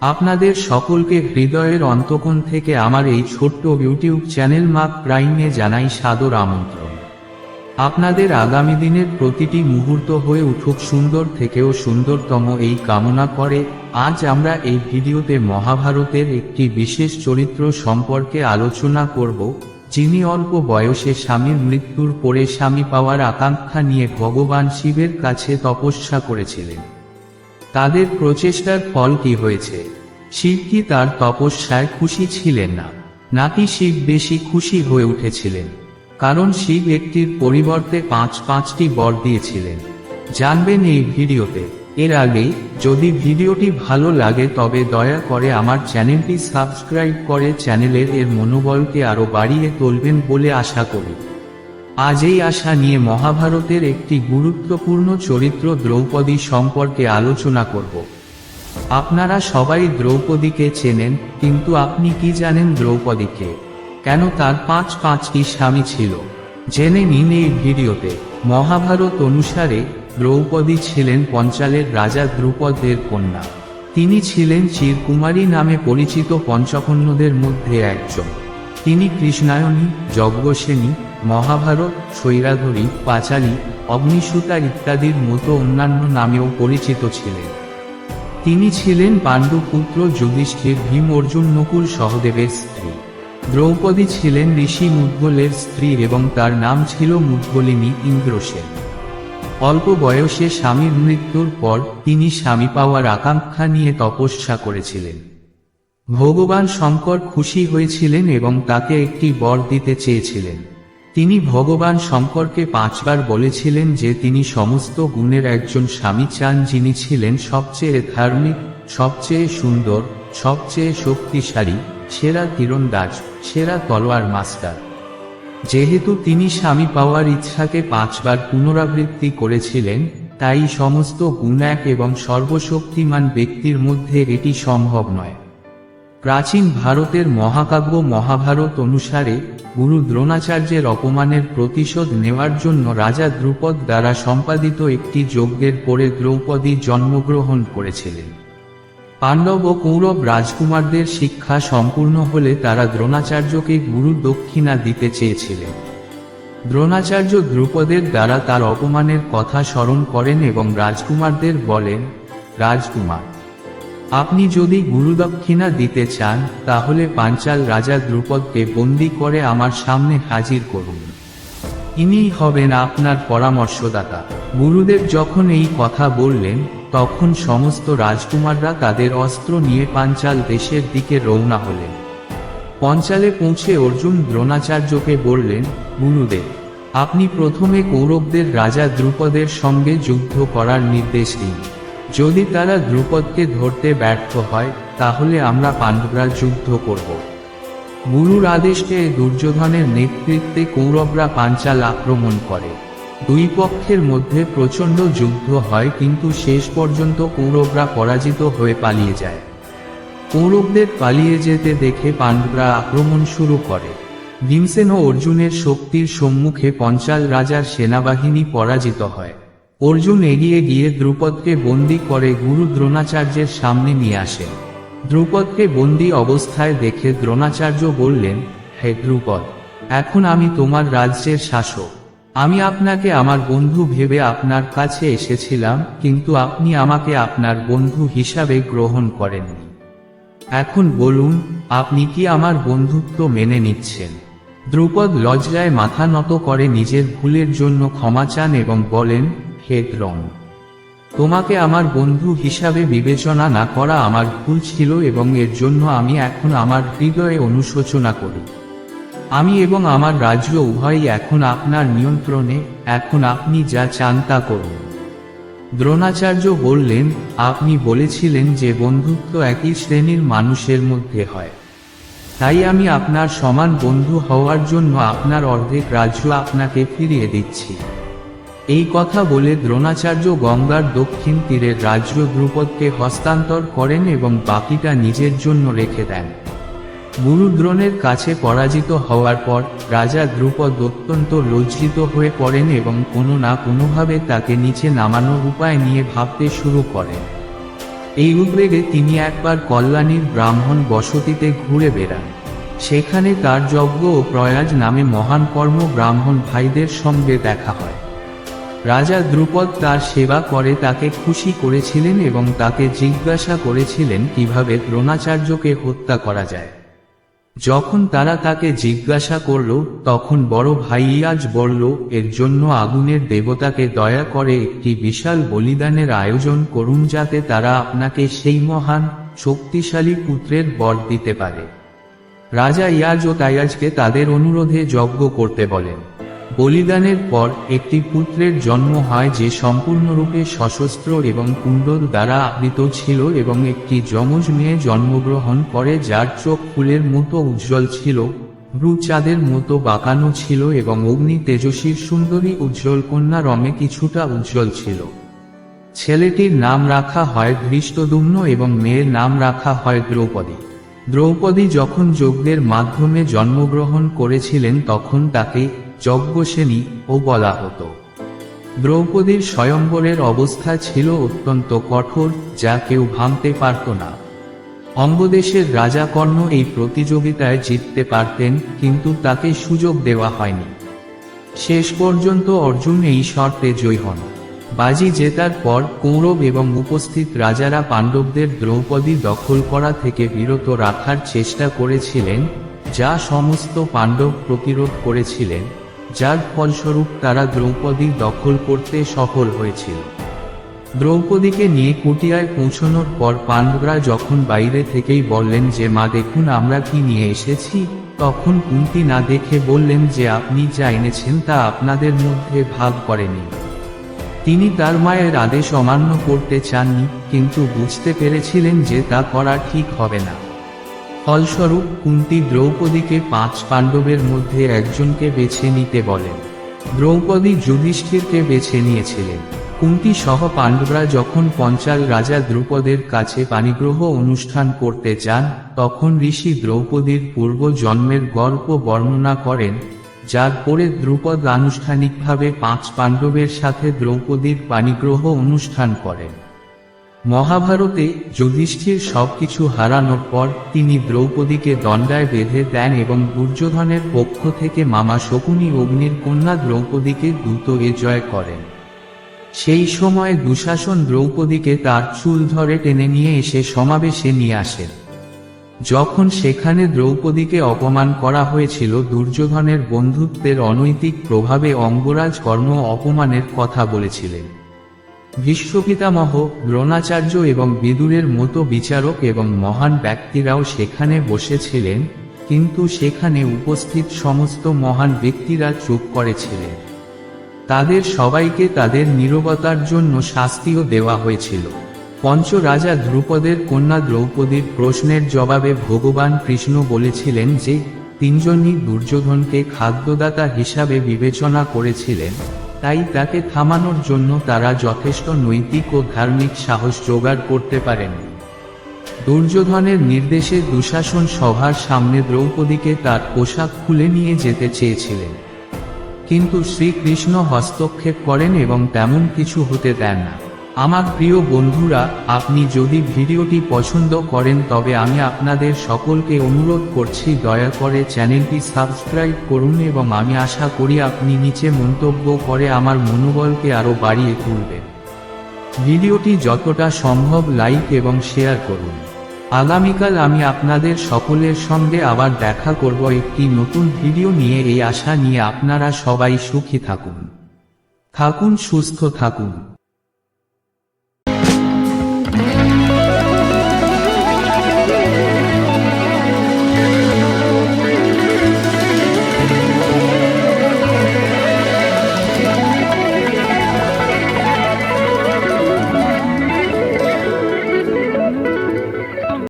আপনাদের সকলকে হৃদয়ের অন্তকোণ থেকে আমার এই ছোট্ট ইউটিউব চ্যানেল মাক প্রাইমে জানাই সাদর আমন্ত্রণ। আপনাদের আগামী দিনের প্রতিটি মুহূর্ত হয়ে উঠুক সুন্দর থেকেও সুন্দরতম এই কামনা করে আজ আমরা এই ভিডিওতে মহাভারতের একটি বিশেষ চরিত্র সম্পর্কে আলোচনা করব। যিনি অল্প বয়সে স্বামীর মৃত্যুর পরে স্বামী পাওয়ার আকাঙ্ক্ষা নিয়ে ভগবান শিবের কাছে তপস্যা করেছিলেন। তাদের প্রচেষ্টার ফল কি হয়েছে? শিব কি তার তপস্যায় খুশি ছিলেন না? নাকি শিব বেশি খুশি হয়ে উঠেছিলেন? কারণ শিব একটির পরিবর্তে পাঁচ পাঁচটি বর দিয়েছিলেন। জানবেন এই ভিডিওতে। এর আগে, যদি ভিডিওটি ভালো লাগে তবে দয়া করে আমার চ্যানেলটি সাবস্ক্রাইব করে চ্যানেলের এর মনোবলকে আরও বাড়িয়ে তুলবেন বলে আশা করি। আজ এই আশা নিয়ে মহাভারতের একটি গুরুত্বপূর্ণ চরিত্র দ্রৌপদী সম্পর্কে আলোচনা করব। আপনারা সবাই দ্রৌপদীকে চেনেন, কিন্তু আপনি কি জানেন দ্রৌপদীকে? কেন তার পাঁচ পাঁচটি স্বামী ছিল? জেনে নিন এই ভিডিওতে। মহাভারত অনুসারে দ্রৌপদী ছিলেন পঞ্চালের রাজা দ্রুপদের কন্যা। তিনি ছিলেন চিরকুমারী নামে পরিচিত পঞ্চকন্যদের মধ্যে একজন। তিনি কৃষ্ণায়নী, যজ্ঞসেনী, মহাভারত সৈরাধরী পাঁচালী, অগ্নিসূতা ইত্যাদির মতো অন্যান্য নামেও পরিচিত ছিলেন। তিনি ছিলেন পাণ্ডুপুত্র যুধিষ্ঠির ভীম অর্জুন নকুল সহদেবের স্ত্রী। দ্রৌপদী ছিলেন ঋষি মুদ্গলের স্ত্রী এবং তার নাম ছিল মুদ্গলিনী ইন্দ্রসেন। অল্প বয়সে স্বামীর মৃত্যুর পর তিনি স্বামী পাওয়ার আকাঙ্ক্ষা নিয়ে তপস্যা করেছিলেন। ভগবান শঙ্কর খুশি হয়েছিলেন এবং তাকে একটি বর দিতে চেয়েছিলেন। তিনি ভগবান শঙ্করকে পাঁচবার বলেছিলেন যে তিনি সমস্ত গুণের একজন স্বামী চান যিনি ছিলেন সবচেয়ে ধার্মিক, সবচেয়ে সুন্দর, সবচেয়ে শক্তিশালী, সেরা তীরন্দাজ, সেরা তলোয়ার মাস্টার। যেহেতু তিনি স্বামী পাওয়ার ইচ্ছাকে পাঁচবার পুনরাবৃত্তি করেছিলেন, তাই সমস্ত গুণ এক এবং সর্বশক্তিমান ব্যক্তির মধ্যে এটি সম্ভব নয়। প্রাচীন ভারতের মহাকাব্য মহাভারত অনুসারে, গুরু দ্রোণাচার্যের অপমানের প্রতিশোধ নেওয়ার জন্য রাজা দ্রুপদ দ্বারা সম্পাদিত একটি যজ্ঞের পরে দ্রৌপদী জন্মগ্রহণ করেছিলেন। পাণ্ডব ও কৌরব রাজকুমারদের শিক্ষা সম্পূর্ণ হলে তারা দ্রোণাচার্যকে গুরু দক্ষিণা দিতে চেয়েছিলেন। দ্রোণাচার্য দ্রুপদের দ্বারা তার অপমানের কথা স্মরণ করেন এবং রাজকুমারদের বলেন, রাজকুমার, আপনি যদি গুরুদক্ষিণা দিতে চান, তাহলে পাঞ্চাল রাজা দ্রুপদকে বন্দি করে আমার সামনে হাজির করুন। ইনিই হবেন আপনার পরামর্শদাতা। গুরুদেব যখন এই কথা বললেন তখন সমস্ত রাজকুমাররা তাদের অস্ত্র নিয়ে পাঞ্চাল দেশের দিকে রওনা হলেন। পঞ্চালে পৌঁছে অর্জুন দ্রোণাচার্যকে বললেন, গুরুদেব, আপনি প্রথমে কৌরবদের রাজা দ্রুপদের সঙ্গে যুদ্ধ করার নির্দেশ দিন। যদি তারা দ্রুপদকে ধরতে ব্যর্থ হয়, তাহলে আমরা পাণ্ডবরা যুদ্ধ করব। গুরুর আদেশে দুর্যোধনের নেতৃত্বে কৌরবরা পাঞ্চাল আক্রমণ করে। দুই পক্ষের মধ্যে প্রচণ্ড যুদ্ধ হয় কিন্তু শেষ পর্যন্ত কৌরবরা পরাজিত হয়ে পালিয়ে যায়। কৌরবদের পালিয়ে যেতে দেখে পাণ্ডবরা আক্রমণ শুরু করে। ভীমসেন ও অর্জুনের শক্তির সম্মুখে পঞ্চাল রাজার সেনাবাহিনী পরাজিত হয়। অর্জুন এগিয়ে গিয়ে দ্রুপদকে বন্দি করে গুরু দ্রোণাচার্যের সামনে নিয়ে আসেন দ্রুপদকে বন্দি অবস্থায় দেখে দ্রোণাচার্য বললেন, হে দ্রুপদ, এখন আমি তোমার রাজ্যের শাসক। আমি আপনাকে আমার বন্ধু ভেবে আপনার কাছে এসেছিলাম, কিন্তু আপনি আমাকে আপনার বন্ধু হিসাবে গ্রহণ করেননি। এখন বলুন, আপনি কি আমার বন্ধুত্ব মেনে নিচ্ছেন? দ্রুপদ লজ্জায় মাথা নত করে নিজের ভুলের জন্য ক্ষমা চান এবং বলেন, হে দ্রোণ, তোমাকে আমার বন্ধু হিসাবে বিবেচনা না করা আমার ভুল ছিল এবং এর জন্য আমি এখন আমার হৃদয়ে অনুশোচনা করি। আমি এবং আমার রাজ্য উভয়ই এখন আপনার নিয়ন্ত্রণে, এখন আপনি যা চান তা করুন। দ্রোণাচার্য বললেন, আপনি বলেছিলেন যে বন্ধুত্ব একই শ্রেণির মানুষের মধ্যে হয়। তাই আমি আপনার সমান বন্ধু হওয়ার জন্য আপনার অর্ধেক রাজ্য আপনাকে ফিরিয়ে দিচ্ছি। এই কথা বলে দ্রোণাচার্য গঙ্গার দক্ষিণ তীরের রাজ্য দ্রুপদকে হস্তান্তর করেন এবং বাকিটা নিজের জন্য রেখে দেন। গুরুদ্রোণের কাছে পরাজিত হওয়ার পর, রাজা দ্রুপদ অত্যন্ত লজ্জিত হয়ে পড়েন এবং কোনো না কোনোভাবে তাকে নিচে নামানোর উপায় নিয়ে ভাবতে শুরু করেন। এই উদ্বেগে তিনি একবার কল্যাণীর ব্রাহ্মণ বসতিতে ঘুরে বেড়ান। সেখানে তার যজ্ঞ ও প্রয়াজ নামে মহান কর্ম ব্রাহ্মণ ভাইদের সঙ্গে দেখা হয়। রাজা দ্রুপদ তার সেবা করে তাকে খুশি করেছিলেন এবং তাকে জিজ্ঞাসা করেছিলেন কীভাবে দ্রোণাচার্যকে হত্যা করা যায়। যখন তারা তাকে জিজ্ঞাসা করল, তখন বড় ভাই ইয়াজ বলল, এর জন্য আগুনের দেবতাকে দয়া করে একটি বিশাল বলিদানের আয়োজন করুন যাতে তারা আপনাকে সেই মহান, শক্তিশালী পুত্রের বর দিতে পারে। রাজা ইয়াজ ও তাইয়াজকে তাদের অনুরোধে যজ্ঞ করতে বলেন। বলিদানের পর একটি পুত্রের জন্ম হয় যে সম্পূর্ণরূপে সশস্ত্র এবং কুণ্ডল দ্বারা আবৃত ছিল এবং একটি যমজ মেয়ে জন্মগ্রহণ করে যার চোখ ফুলের মতো উজ্জ্বল ছিল ভ্রু চাঁদের মতো বাঁকানো ছিল এবং অগ্নি তেজস্বীর সুন্দরী উজ্জ্বল কন্যা রমে কিছুটা উজ্জ্বল ছিল। ছেলেটির নাম রাখা হয় ধৃষ্টদুম্ন এবং মেয়ের নাম রাখা হয় দ্রৌপদী। দ্রৌপদী যখন যজ্ঞের মাধ্যমে জন্মগ্রহণ করেছিলেন তখন তাকে যজ্ঞসেনী ও বলা হতো। দ্রৌপদীর স্বয়ম্বরের অবস্থা ছিল অত্যন্ত কঠোর, যা কেউ ভাঙতে পারত না। অঙ্গদেশের রাজা কর্ণ এই প্রতিযোগিতায় জিততে পারতেন, কিন্তু তাকে সুযোগ দেওয়া হয়নি। শেষ পর্যন্ত অর্জুন এই শর্তে জয়ী হন। বাজি জেতার পর কৌরব এবং উপস্থিত রাজারা পাণ্ডবদের দ্রৌপদী দখল করা থেকে বিরত রাখার চেষ্টা করেছিলেন, যা সমস্ত পাণ্ডব প্রতিরোধ করেছিলেন। যার ফলস্বরূপ তারা দ্রৌপদী দখল করতে সফল হয়েছিল। দ্রৌপদীকে নিয়ে কুটিয়ায় পৌঁছানোর পর পাণ্ডবরা যখন বাইরে থেকেই বললেন যে, মা, দেখুন আমরা কি নিয়ে এসেছি। তখন কুন্তি না দেখে বললেন যে, আপনি যা এনেছেন তা আপনাদের মধ্যে ভাগ করেনি। তিনি তার মায়ের আদেশ অমান্য করতে চাননি, কিন্তু বুঝতে পেরেছিলেন যে তা করা ঠিক হবে না। ফলস্বরূপ কুন্তি দ্রৌপদীকে পাঁচ পাণ্ডবের মধ্যে একজনকে বেছে নিতে বলেন। দ্রৌপদী যুধিষ্ঠিরকে বেছে নিয়েছিলেন। কুন্তি সহ পাণ্ডবরা যখন পঞ্চাল রাজা দ্রুপদের কাছে পানিগ্রহ অনুষ্ঠান করতে যান, তখন ঋষি দ্রৌপদীর পূর্ব জন্মের গল্প বর্ণনা করেন, যার পরে দ্রুপদ আনুষ্ঠানিকভাবে পাঁচ পাণ্ডবের সাথে দ্রৌপদীর পানিগ্রহ অনুষ্ঠান করেন। মহাভারতে যুধিষ্ঠির সবকিছু হারানোর পর তিনি দ্রৌপদীকে দণ্ডায় বেঁধে দেন এবং দুর্যোধনের পক্ষ থেকে মামা শকুনি অগ্নির কন্যা দ্রৌপদীকে দ্রুত এ জয় করেন। সেই সময় দুশাসন দ্রৌপদীকে তার চুল ধরে টেনে নিয়ে এসে সমাবেশে নিয়ে আসেন যখন সেখানে দ্রৌপদীকে অপমান করা হয়েছিল, দুর্যোধনের বন্ধুত্বের অনৈতিক প্রভাবে অঙ্গরাজ কর্ণ অপমানের কথা বলেছিলেন। বিশ্বপিতামহ, দ্রোণাচার্য এবং বিদুরের মতো বিচারক এবং মহান ব্যক্তিরাও সেখানে বসেছিলেন, কিন্তু সেখানে উপস্থিত সমস্ত মহান ব্যক্তিরা চুপ করেছিলেন। তাদের সবাইকে তাদের নীরবতার জন্য শাস্তিও দেওয়া হয়েছিল। পঞ্চ রাজা ধ্রুপদের কন্যা দ্রৌপদীর প্রশ্নের জবাবে ভগবান কৃষ্ণ বলেছিলেন যে, তিনজনই দুর্যোধনকে খাদ্যদাতা হিসাবে বিবেচনা করেছিলেন। তাই তাকে থামানোর জন্য তারা যথেষ্ট নৈতিক ও ধার্মিক সাহস জোগাড় করতে পারেন। দুর্যোধনের নির্দেশে দুঃশাসন সভার সামনে দ্রৌপদীকে তার পোশাক খুলে নিয়ে যেতে চেয়েছিলেন। কিন্তু শ্রীকৃষ্ণ হস্তক্ষেপ করেন এবং তেমন কিছু হতে দেন না। আমার প্রিয় বন্ধুরা, আপনি যদি ভিডিওটি পছন্দ করেন তবে আমি আপনাদের সকলকে অনুরোধ করছি দয়া করে চ্যানেলটি সাবস্ক্রাইব করুন এবং আমি আশা করি আপনি নিচে মন্তব্য করে আমার মনোবলকে আরও বাড়িয়ে তুলবেন ভিডিওটি যতটা সম্ভব লাইক এবং শেয়ার করুন। আগামীকাল আমি আপনাদের সকলের সঙ্গে আবার দেখা করব একটি নতুন ভিডিও নিয়ে। এই আশা নিয়ে আপনারা সবাই সুখী থাকুন। থাকুন, সুস্থ থাকুন।